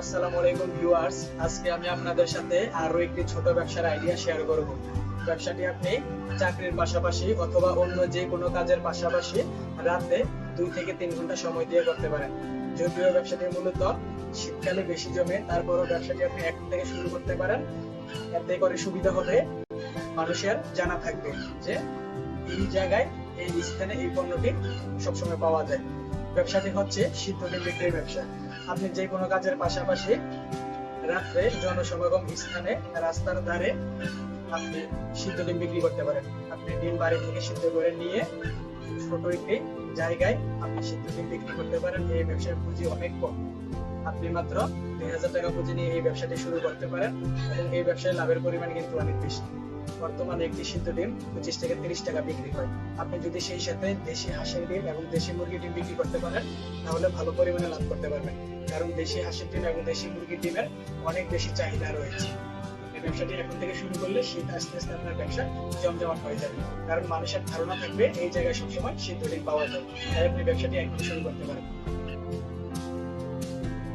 আসসালামু আলাইকুম ভিউয়ার্স। আজকে আমি আপনাদের সাথে আরও একটি ছোট ব্যবসার আইডিয়া শেয়ার করব। ব্যবসাটি আপনি চাকরির পাশাপাশি অথবা অন্য যে কোনো কাজের পাশাপাশি রাতে দুই থেকে তিন ঘণ্টা সময় দিয়ে করতে পারেন। যদিও ব্যবসাটি মূলত শীতকালে বেশি জমে, তারপরও ব্যবসাটি আপনি এখন থেকে শুরু করতে পারেন। এতে করে সুবিধা হবে। মানুষের জানা থাকবে যে এই জায়গায়, এই স্থানে এই পণ্যটি সবসময় পাওয়া যায়। ব্যবসাটি হচ্ছে সিদ্ধ বিক্রির ব্যবসা। আপনি যে কোনো কাজের পাশাপাশি রাত্রে জনসমাগম স্থানে, রাস্তার ধারে আপনি সিদ্ধ ডিম বিক্রি করতে পারেন। আপনি ডিম বাড়ি থেকে সিদ্ধ করে নিয়ে ছোট একটি জায়গায় আপনি সিদ্ধ ডিম বিক্রি করতে পারেন। এই ব্যবসার পুঁজি অনেক কম। আপনি মাত্র দুই হাজার টাকা পুঁজি নিয়ে এই ব্যবসাটি শুরু করতে পারেন। এবং এই ব্যবসায় লাভের পরিমাণ কিন্তু অনেক বেশি। বর্তমানে একটি সিদ্ধ ডিম পঁচিশ থেকে তিরিশ টাকা বিক্রি হয়। আপনি যদি সেই সাথে দেশি হাঁসের ডিম এবং দেশি মুরগির ডিম বিক্রি করতে পারেন, তাহলে ভালো পরিমাণে লাভ করতে পারবেন। কারণ দেশি হাঁসের ডিম এবং দেশি মুরগির ডিমের অনেক বেশি চাহিদা রয়েছে। ব্যবসাটি এখন থেকে শুরু করলে শীত আস্তে আস্তে আপনার ব্যবসা জমজমাট হয়ে যাবে। কারণ মানুষের ধারণা থাকবে, এই জায়গায় সবসময় সিদ্ধ ডিম পাওয়া যায়। তাই আপনি ব্যবসাটি এখন শুরু করতে পারেন।